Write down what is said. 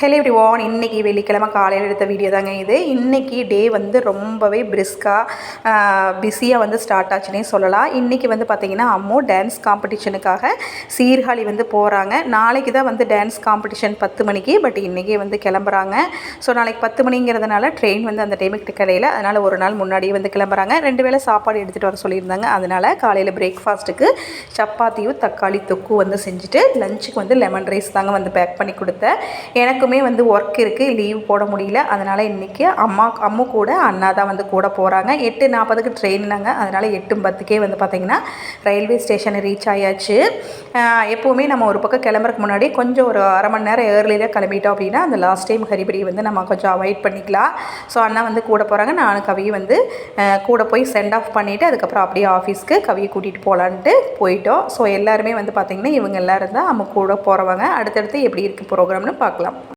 Hello இப்படி own இன்றைக்கி வெள்ளிக்கிழமை காலையில் எடுத்த வீடியோ தாங்க இது. இன்றைக்கி டே வந்து ரொம்பவே பிரிஸ்காக பிஸியாக வந்து ஸ்டார்ட் ஆச்சுன்னே சொல்லலாம். இன்றைக்கி வந்து பார்த்திங்கன்னா அம்மோ டான்ஸ் காம்படிஷனுக்காக சீர்காழி வந்து போகிறாங்க நாளைக்கு தான் வந்து டான்ஸ் காம்படிஷன் பத்து மணிக்கு பட் இன்றைக்கே வந்து கிளம்புறாங்க. ஸோ நாளைக்கு பத்து மணிங்கிறதுனால ட்ரெயின் வந்து அந்த டைமுக்கு கிடையில. அதனால் ஒரு நாள் முன்னாடியே வந்து கிளம்புறாங்க. ரெண்டு வேளை சாப்பாடு எடுத்துகிட்டு வர சொல்லியிருந்தாங்க. அதனால் காலையில் பிரேக்ஃபாஸ்ட்டுக்கு சப்பாத்தியும் தக்காளி தொக்கு வந்து செஞ்சுட்டு லஞ்சுக்கு வந்து லெமன் ரைஸ் தாங்க வந்து பேக் பண்ணி கொடுத்தேன். எனக்கு எனக்குமே வந்து ஒர்க் இருக்குது லீவ் போட முடியல. அதனால் இன்றைக்கி அம்மா அம்மு கூட அண்ணா தான் வந்து கூட போகிறாங்க எட்டு நாற்பதுக்கு ட்ரெயின்னாங்க அதனால் எட்டு பத்துக்கே வந்து பார்த்திங்கன்னா ரயில்வே ஸ்டேஷனை ரீச் ஆயாச்சு. எப்போவுமே நம்ம ஒரு பக்கம் கிளம்புறதுக்கு முன்னாடி கொஞ்சம் ஒரு அரை மணி நேரம் ஏர்லியில் கிளம்பிட்டோம் அப்படின்னா அந்த லாஸ்ட் டைம் ஹரிபரி வந்து நம்ம கொஞ்சம் அவாய்ட் பண்ணிக்கலாம். ஸோ அண்ணா வந்து கூட போகிறாங்க நானும் கவியை வந்து கூட போய் சென்ட் ஆஃப் பண்ணிவிட்டு அதுக்கப்புறம் அப்படியே ஆஃபீஸ்க்கு கவியை கூட்டிகிட்டு போகலான்ட்டு போயிட்டோம். ஸோ எல்லாருமே வந்து பார்த்திங்கன்னா இவங்க எல்லோரும் தான் நம்ம கூட போகிறவங்க அடுத்தடுத்து எப்படி இருக்குது ப்ரோக்ராம்னு பார்க்கலாம்